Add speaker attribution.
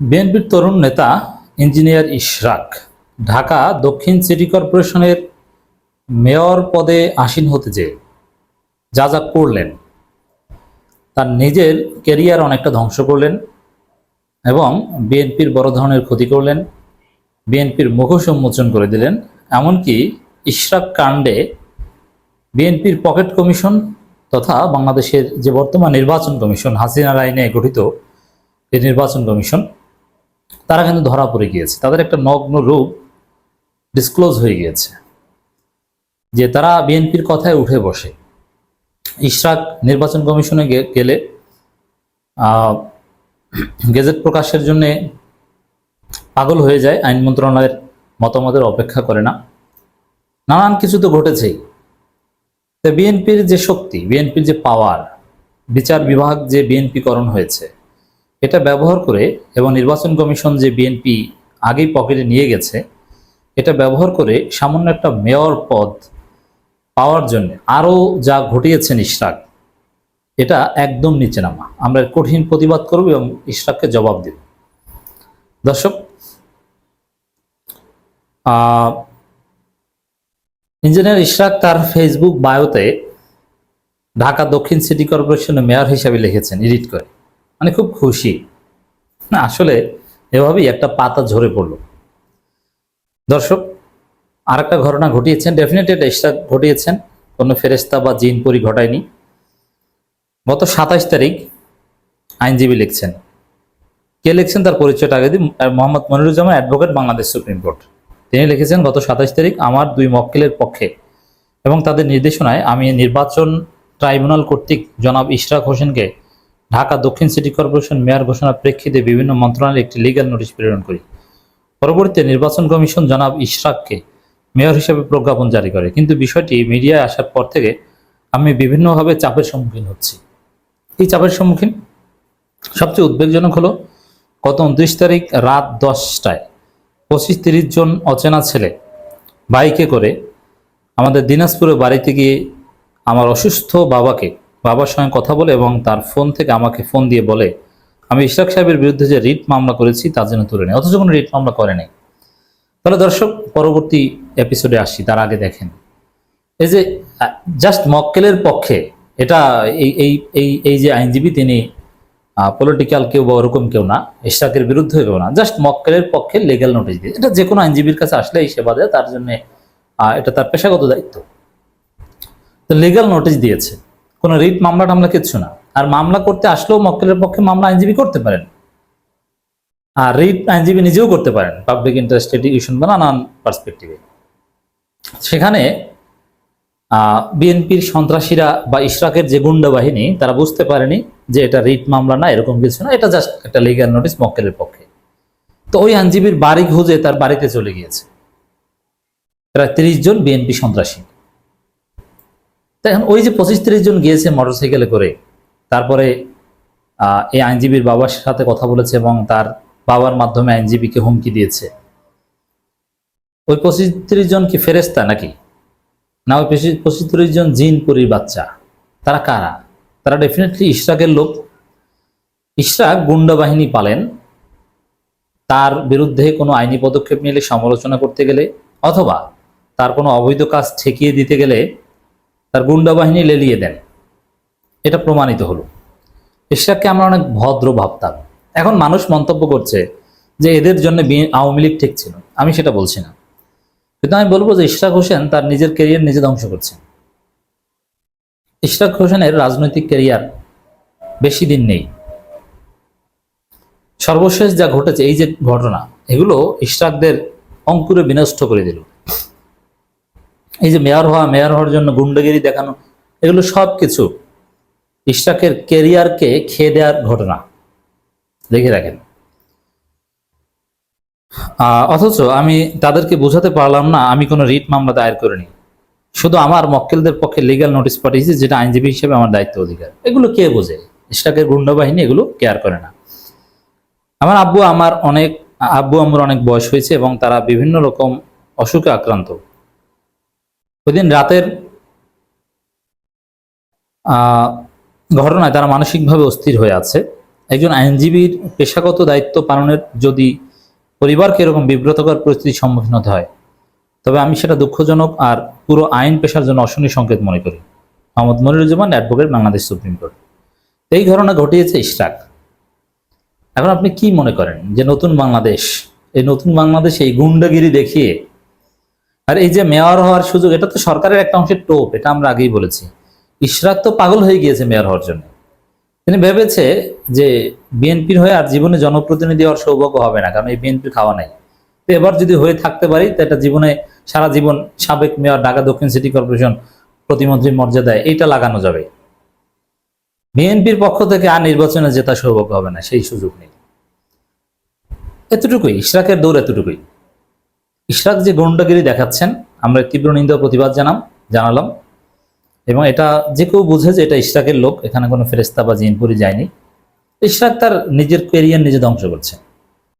Speaker 1: বিএনপির তরুণ নেতা ইঞ্জিনিয়ার ইশরাক, ঢাকা দক্ষিণ সিটি কর্পোরেশনের মেয়র পদে আসীন হতে যে যা যা করলেন, তার নিজের কেরিয়ার অনেকটা ধ্বংস করলেন এবং বিএনপির বড় ধরনের ক্ষতি করলেন, বিএনপির মুখোশ উন্মোচন করে দিলেন। এমনকি ইশরাক কাণ্ডে বিএনপির পকেট কমিশন তথা বাংলাদেশের যে বর্তমান নির্বাচন কমিশন, হাসিনা আইনে গঠিত এই নির্বাচন কমিশন তারা কিন্তু ধরা পড়ে গিয়েছে। তাদের একটা নগ্ন রূপ ডিসক্লোজ হয়ে গিয়েছে যে তারা বিএনপির কথায় উঠে বসে। ইশরাক নির্বাচন কমিশনে গেলে গেজেট প্রকাশের জন্য পাগল হয়ে যায়, আইন মন্ত্রণালয়ের মতামতের অপেক্ষা করে না। নানান কিছু তো ঘটেছেই। তো বিএনপির যে শক্তি, বিএনপির যে পাওয়ার বিচার বিভাগ যে বিএনপিকরণ হয়েছে এটা ব্যবহার করে এবং নির্বাচন কমিশন যে বিএনপি আগেই পকেটে নিয়ে গেছে, এটা ব্যবহার করে সামান্য একটা মেয়র পদ পাওয়ার জন্য আরও যা ঘটিয়েছেন ইশরাক, এটা একদম নিচে নামা। আমরা কঠিন প্রতিবাদ করব এবং ইশরাককে জবাব দেব। দর্শক ইঞ্জিনিয়ার ইশরাক তার ফেসবুক বায়োতে ঢাকা দক্ষিণ সিটি কর্পোরেশনের মেয়র হিসাবে লিখেছেন, এডিট করে। মানে খুব খুশি। না, আসলে এভাবেই একটা পাতা ঝরে পড়ল। দর্শক, আরেকটা ঘটনা ঘটিয়েছেন ডেফিনেটলি এটা ইশরাক ঘটিয়েছেন। কোনো ফেরেস্তা বা জিন পরি ঘটায়নি। গত সাতাইশ তারিখ আইনজীবী লিখছেন। কে লিখছেন তার পরিচয়টা আগে দিই Mohammad Moniruzzaman advocate Bangladesh supreme court. তিনি লিখেছেন, গত সাতাইশ তারিখ আমার দুই মক্কেলের পক্ষে এবং তাদের নির্দেশনায় আমি নির্বাচন ট্রাইব্যুনাল কর্তৃক জনাব ইশরাক হোসেনকে ঢাকা দক্ষিণ সিটি কর্পোরেশন মেয়র ঘোষণার প্রেক্ষিতে বিভিন্ন মন্ত্রণালয়ে একটি লিগ্যাল নোটিশ প্রেরণ করি। পরবর্তীতে নির্বাচন কমিশন জনাব ইশরাককে মেয়র হিসেবে প্রজ্ঞাপন জারি করে। কিন্তু বিষয়টি মিডিয়ায় আসার পর থেকে আমি বিভিন্নভাবে চাপের সম্মুখীন হচ্ছি। এই চাপের সম্মুখীন? সবচেয়ে উদ্বেগজনক হলো, গত উনত্রিশ তারিখ রাত দশটায় পঁচিশ তিরিশ জন অচেনা ছেলে বাইকে করে আমাদের দিনাজপুরে বাড়িতে গিয়ে আমার অসুস্থ বাবাকে বাবার সঙ্গে কথা বলে এবং তার ফোন থেকে আমাকে ফোন দিয়ে বলে, আমি ইশরাক সাহেবের বিরুদ্ধে যে রিট মামলা করেছি তার জন্য তুলে নেই অথচ কোনো রিট মামলা করে নাই। তাহলে দর্শক, পরবর্তী এপিসোডে আসি, তার আগে দেখেন। এই যে জাস্ট মক্কেলের পক্ষে, এটা এই এই এই এই যে আইনজীবী, তিনি পলিটিক্যাল কেউ বা ওরকম কেউ না, ইশরাকের বিরুদ্ধে কেউ না। জাস্ট মক্কেলের পক্ষে লিগ্যাল নোটিশ দিয়ে। এটা যে কোনো আইনজীবীর কাছে আসলে এই সেবা দেয় তার জন্য এটা তার পেশাগত দায়িত্ব। তো লিগ্যাল নোটিশ দিয়েছে। কোনো রিট মামলা টামলা কিচ্ছু না। আর মামলা করতে আসলেও মক্কেলের পক্ষে মামলা আইনজীবী করতে পারেন। আর রিট আইনজীবী নিজেও করতে পারেন পাবলিক ইন্টারেস্ট লিটিগেশন বা নানান পার্সপেক্টিভে সেখানে বিএনপির সন্ত্রাসীরা বা ইশরাকের যে গুন্ডা বাহিনী, তারা বুঝতে পারেনি যে এটা রিট মামলা না, এরকম কিছু না, এটা জাস্ট একটা লিগ্যাল নোটিস মক্কেলের পক্ষে। তো ওই আইনজীবীর বাড়ি খুঁজে তার বাড়িতে চলে গিয়েছে। প্রায় তিরিশ জন বিএনপি সন্ত্রাসী। এখন ওই যে পঁচিশ তিরিশ জন গিয়েছে মোটরসাইকেলে করে, তারপরে এই আইনজীবীর বাবার সাথে কথা বলেছে এবং তার বাবার মাধ্যমে আইনজীবীকে হুমকি দিয়েছে। ওই পঁচিশ তিরিশ জন কি ফেরেস্তা নাকি? না, ওই পঁচিশ তিরিশ জন জিন পুরীর বাচ্চা। তারা কারা? তারা ডেফিনেটলি ইশরাকের লোক। ইশরাক গুন্ডা বাহিনী পালেন। তার বিরুদ্ধে কোনো আইনি পদক্ষেপ নিলে, সমালোচনা করতে গেলে, অথবা তার কোনো অবৈধ কাজ ঠেকিয়ে দিতে গেলে তার গুন্ডা বাহিনী লেলিয়ে দেন। এটা প্রমাণিত হলো। ইশরাককে আমরা অনেক ভদ্র ভাবতাম। এখন মানুষ মন্তব্য করছে যে এদের জন্য আওয়ামী লীগ ঠিক ছিল। আমি সেটা বলছি না। কিন্তু আমি বলব যে ইশরাক হোসেন তার নিজের কেরিয়ার নিজে ধ্বংস করছেন। ইশরাক হোসেনের রাজনৈতিক কেরিয়ার বেশি দিন নেই। সর্বশেষ যা ঘটেছে, এই যে ঘটনা, এগুলো ইশরাকদের অঙ্কুরে বিনষ্ট করে দিল। এই যে মেয়র হওয়া, মেয়র হওয়ার জন্য গুন্ডাগিরি দেখানো, এগুলো সব কিছু ইশরাকের ক্যারিয়ারকে খেয়ে দেওয়ার ঘটনা। দেখে রাখেন। অথচ আমি তাদেরকে বোঝাতে পারলাম না, আমি কোনো রিট মামলা দায়ের করিনি। শুধু আমার মক্কেলদের পক্ষে লিগাল নোটিশ পাঠিয়েছি, যেটা আইনজীবী হিসেবে আমার দায়িত্ব অধিকার। এগুলো কে বোঝে? ইশরাকের গুন্ডা বাহিনী এগুলো কেয়ার করে না। আমার আব্বু আমার অনেক, আব্বু আমার অনেক বয়স হয়েছে এবং তারা বিভিন্ন রকম অসুখে আক্রান্ত। ওই দিন রাতের ঘটনায় তারা মানসিকভাবে অস্থির হয়ে আছে। একজন আইনজীবীর পেশাগত দায়িত্ব পালনের যদি পরিবারকে এরকম বিব্রতকর পরিস্থিতির সম্মুখীন হতে হয়, তবে আমি সেটা দুঃখজনক আর পুরো আইন পেশার জন্য অশনি সংকেত মনে করি। Mohammad Moniruzzaman advocate Bangladesh supreme court. এই ঘটনা ঘটিয়েছে ইশরাক। এখন আপনি কি মনে করেন যে নতুন বাংলাদেশ, এই নতুন বাংলাদেশ এই গুন্ডাগিরি দেখিয়ে আর এই যে মেয়র হওয়ার সুযোগ, এটা তো সরকারের একটা অংশের টোপ, এটা আমরা আগেই বলেছি। ইশরাক তো পাগল হয়ে গিয়েছে মেয়র হওয়ার জন্য। তিনি ভেবেছে যে বিএনপির হয়ে আর জীবনে জনপ্রতিনিধি হওয়ার সৌভাগ্য হবে না, কারণ এই বিএনপির খাওয়া নাই। তো এবার যদি হয়ে থাকতে পারি, তো এটা জীবনে সারা জীবন সাবেক মেয়র, ঢাকা দক্ষিণ সিটি কর্পোরেশন প্রতিমন্ত্রীর মর্যাদায় এইটা লাগানো যাবে। বিএনপির পক্ষ থেকে আর নির্বাচনে জেতা সৌভাগ্য হবে না, সেই সুযোগ নেই। এতটুকুই, ইশরাকের দৌড় এতটুকুই। ইশরাক যে গন্ডাগিরি দেখাচ্ছেন, আমরা তীব্র নিন্দা প্রতিবাদ জানাম, জানালাম। এবং এটা যে কেউ বুঝে যে এটা ইশরাকের লোক, এখানে কোনো ফেরেস্তা বা জিনপুরি যায়নি। ইশরাক তার নিজের কেরিয়ার নিজে ধ্বংস করছে।